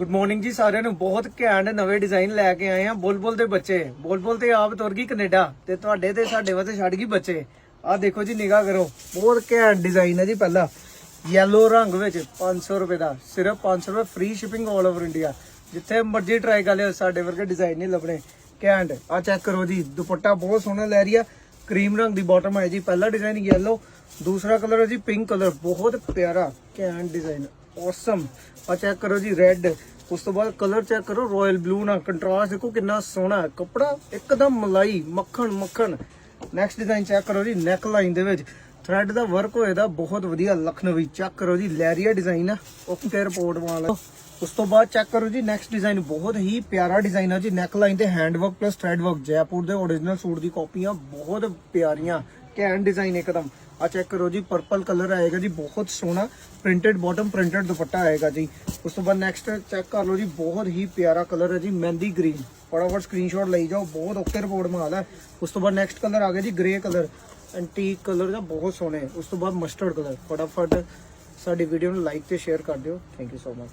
Good morning ਜੀ ਸਾਰਿਆਂ ਨੂੰ। ਬਹੁਤ ਘੈਂਟ ਨਵੇਂ ਡਿਜ਼ਾਈਨ ਲੈ ਕੇ ਆਏ ਆ ਬੁਲਬੁਲ ਦੇ ਬੱਚੇ। ਬੁਲਬੁਲ ਤੇ ਆਪ ਤੁਰ ਗਈ ਕੈਨੇਡਾ ਤੇ ਤੁਹਾਡੇ ਤੇ ਸਾਡੇ ਵਾਸਤੇ ਛੱਡ ਗਈ ਬੱਚੇ। ਆਹ ਦੇਖੋ ਜੀ, ਨਿਗਾਹ ਕਰੋ। ਬਹੁਤ ਘੈਂਟ ਡਿਜ਼ਾਈਨ ਹੈ ਜੀ ਪਹਿਲਾ। ਯੈਲੋ ਰੰਗ ਵਿੱਚ 500 ਰੁਪਏ ਦਾ। ਸਿਰਫ 500 ਰੁਪਏ free shipping all over India ਜਿੱਥੇ ਮਰਜ਼ੀ ਟਰਾਈ ਕਰ ਲਿਓ, ਸਾਡੇ ਵਰਗੇ ਡਿਜ਼ਾਈਨ ਨਹੀਂ ਲੱਭਣੇ। ਘੈਂਟ। ਆ ਚੈੱਕ ਕਰੋ ਜੀ, ਦੁਪੱਟਾ ਬਹੁਤ ਸੋਹਣਾ ਲੈ ਰਹੀ ਆ। ਕਰੀਮ ਰੰਗ ਦੀ ਬਾਟਮ ਹੈ ਜੀ। ਪਹਿਲਾ ਡਿਜ਼ਾਈਨ ਯੈਲੋ ਦੂਸਰਾ ਕਲਰ ਹੈ ਜੀ ਪਿੰਕ ਕਲਰ ਬਹੁਤ ਪਿਆਰਾ, ਘੈਂਟ ਡਿਜ਼ਾਈਨ ਔਸਮ ਆ ਚੈੱਕ ਕਰੋ ਜੀ ਰੈੱਡ ਉਸ ਤੋਂ ਬਾਅਦ ਕਲਰ ਚੈੱਕ ਕਰੋ ਰਾਇਲ ਬਲੂ ਨਾਲ। ਕੰਟਰਾਸਟ ਦੇਖੋ ਕਿੰਨਾ ਸੋਹਣਾ ਹੈ। ਕੱਪੜਾ ਇੱਕਦਮ ਮਲਾਈ, ਮੱਖਣ ਮੱਖਣ। ਨੈਕਸਟ ਡਿਜ਼ਾਈਨ ਚੈੱਕ ਕਰੋ ਜੀ ਨੈਕ ਲਾਈਨ ਦੇ ਵਿੱਚ। ਥ੍ਰੈਡ ਦਾ ਵਰਕ ਹੋਇਆ ਦਾ ਬਹੁਤ ਵਧੀਆ। ਲਖਨਵੀ ਚੈੱਕ ਕਰੋ ਜੀ ਲੈਰੀਆ ਡਿਜ਼ਾਈਨ ਆ। ਓਕੇ ਰਿਪੋਰਟ ਵਾਲਾ। ਉਸ ਤੋਂ ਬਾਅਦ ਚੈੱਕ ਕਰੋ ਜੀ ਨੈਕਸਟ ਡਿਜ਼ਾਈਨ ਬਹੁਤ ਹੀ ਪਿਆਰਾ ਡਿਜ਼ਾਈਨ ਆ ਜੀ। ਨੈਕ ਲਾਈਨ ਤੇ hand work plus thread work Jaipur ਦੇ origignal ਸੂਟ ਦੀ ਕਾਪੀਆਂ ਬਹੁਤ ਪਿਆਰੀਆਂ। ਘੈਂਟ ਡਿਜ਼ਾਈਨ ਇੱਕਦਮ। ਆ ਚੈੱਕ ਕਰੋ ਜੀ ਪਰਪਲ ਕਲਰ ਆਏਗਾ ਜੀ, ਬਹੁਤ ਸੋਹਣਾ ਪ੍ਰਿੰਟਡ ਬਾਟਮ ਪ੍ਰਿੰਟਡ ਦੁਪੱਟਾ ਆਏਗਾ ਜੀ। ਉਸ ਤੋਂ ਬਾਅਦ ਨੈਕਸਟ ਚੈੱਕ ਕਰ ਲਓ ਜੀ, ਬਹੁਤ ਹੀ ਪਿਆਰਾ ਕਲਰ ਹੈ ਜੀ, ਮਹਿੰਦੀ ਗ੍ਰੀਨ ਫਟਾਫਟ ਸਕਰੀਨਸ਼ਾਟ ਲਈ ਜਾਓ, ਬਹੁਤ ਓਕੇ ਰਿਪੋਰਟ ਮਾਲ ਹੈ। ਉਸ ਤੋਂ ਬਾਅਦ ਨੈਕਸਟ ਕਲਰ ਆ ਗਿਆ ਜੀ ਗ੍ਰੇ ਕਲਰ ਐਂਟੀਕ ਕਲਰ ਦਾ ਬਹੁਤ ਸੋਹਣੇ। ਉਸ ਤੋਂ ਬਾਅਦ ਮਸਟਰਡ ਕਲਰ ਫਟਾਫਟ ਸਾਡੀ ਵੀਡੀਓ ਨੂੰ ਲਾਈਕ ਤੇ ਸ਼ੇਅਰ ਕਰ ਦਿਓ। Thank you so much